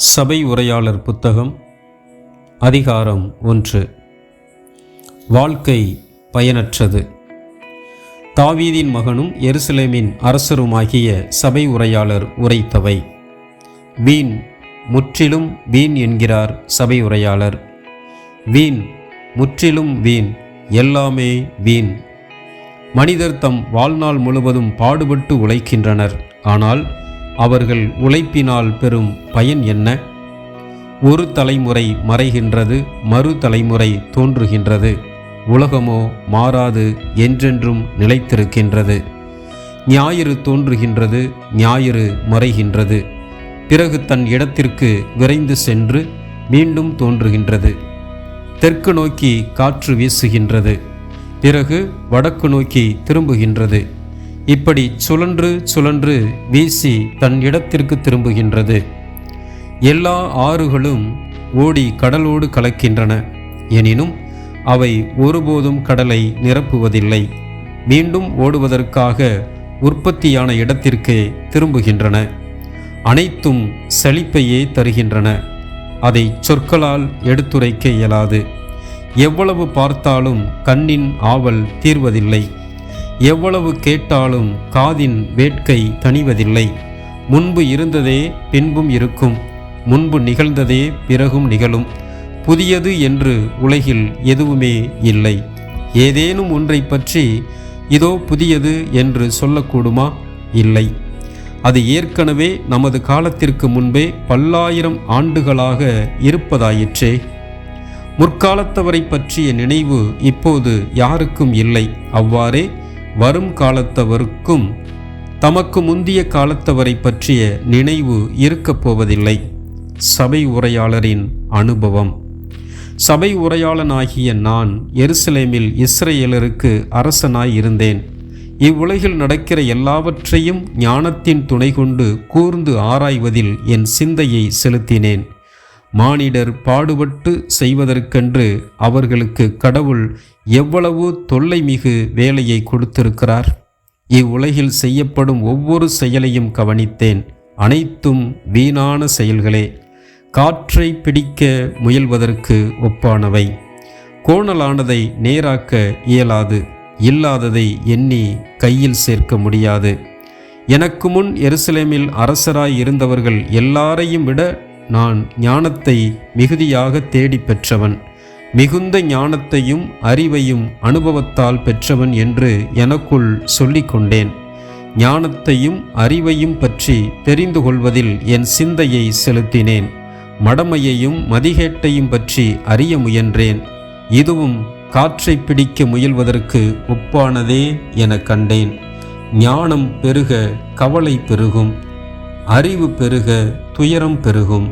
சபை உரையாளர் புத்தகம் அதிகாரம் ஒன்று. வாழ்க்கை பயனற்றது. தாவீதின் மகனும் எருசலேமின் அரசருமாகிய சபை உரையாளர் உரைத்தவை. வீண் முற்றிலும் வீண் என்கிறார் சபை உரையாளர். வீண் முற்றிலும் வீண் எல்லாமே வீண். மனிதர் தம் வாழ்நாள் முழுவதும் பாடுபட்டு உழைக்கின்றனர். ஆனால் அவர்கள் உழைப்பினால் பெறும் பயன் என்ன? ஒரு தலைமுறை மறைகின்றது மறு தலைமுறை தோன்றுகின்றது. உலகமோ மாறாது என்றென்றும் நிலைத்திருக்கின்றது. ஞாயிறு தோன்றுகின்றது ஞாயிறு மறைகின்றது. பிறகு தன் இடத்திற்கு விரைந்து சென்று மீண்டும் தோன்றுகின்றது. தெற்கு நோக்கி காற்று வீசுகின்றது. பிறகு வடக்கு நோக்கி திரும்புகின்றது. இப்படி சுழன்று சுழன்று வீசி தன் இடத்திற்கு திரும்புகின்றது. எல்லா ஆறுகளும் ஓடி கடலோடு கலக்கின்றன. எனினும் அவை ஒருபோதும் கடலை நிரப்புவதில்லை. மீண்டும் ஓடுவதற்காக உற்பத்தியான இடத்திற்கு திரும்புகின்றன. அனைத்தும் செழிப்பையே தருகின்றன. அதை சொற்களால் எடுத்துரைக்க இயலாது. எவ்வளவு பார்த்தாலும் கண்ணின் ஆவல் தீர்வதில்லை. எவ்வளவு கேட்டாலும் காதின் வேட்கை தணிவதில்லை. முன்பு இருந்ததே பின்பும் இருக்கும். முன்பு நிகழ்ந்ததே பிறகும் நிகழும். புதியது என்று உலகில் எதுவுமே இல்லை. ஏதேனும் ஒன்றை பற்றி இதோ புதியது என்று சொல்லக்கூடுமா? இல்லை. அது ஏற்கனவே நமது காலத்திற்கு முன்பே பல்லாயிரம் ஆண்டுகளாக இருப்பதாயிற்றே. முற்காலத்தவரை பற்றிய நினைவு இப்போது யாருக்கும் இல்லை. அவ்வாறே வரும் காலத்தவருக்கும் தமக்கு முந்திய காலத்தவரை பற்றிய நினைவு இருக்கப் போவதில்லை. சபை உரையாளரின் அனுபவம். சபை உரையாளனாகிய நான் எருசலேமில் இஸ்ரேலருக்கு அரசனாய் இருந்தேன். இவ்வுலகில் நடக்கிற எல்லாவற்றையும் ஞானத்தின் துணை கொண்டு கூர்ந்து ஆராய்வதில் என் சிந்தையை செலுத்தினேன். மானிடர் பாடுபட்டு செய்வதற்கென்று அவர்களுக்கு கடவுள் எவ்வளவு தொல்லை மிகு வேலையை கொடுத்திருக்கிறார். இவ்வுலகில் செய்யப்படும் ஒவ்வொரு செயலையும் கவனித்தேன். அனைத்தும் வீணான செயல்களே. காற்றை பிடிக்க முயல்வதற்கு ஒப்பானவை. கோணலானதை நேராக்க இயலாது. இல்லாததை எண்ணி கையில் சேர்க்க முடியாது. எனக்கு முன் எருசலேமில் அரசராய் இருந்தவர்கள் எல்லாரையும் விட நான் ஞானத்தை மிகுதியாக தேடி பெற்றவன். மிகுந்த ஞானத்தையும் அறிவையும் அனுபவத்தால் பெற்றவன் என்று எனக்குள் சொல்லிக்கொண்டேன் ஞானத்தையும் அறிவையும் பற்றி தெரிந்து கொள்வதில் என் சிந்தையை செலுத்தினேன். மடமையையும் மதிகேட்டையும் பற்றி அறிய முயன்றேன். இதுவும் காற்றை பிடிக்க முயல்வதற்கு ஒப்பானதே என கண்டேன். ஞானம் பெருக கவலை பெருகும். அறிவு பெருக துயரம் பெருகும்.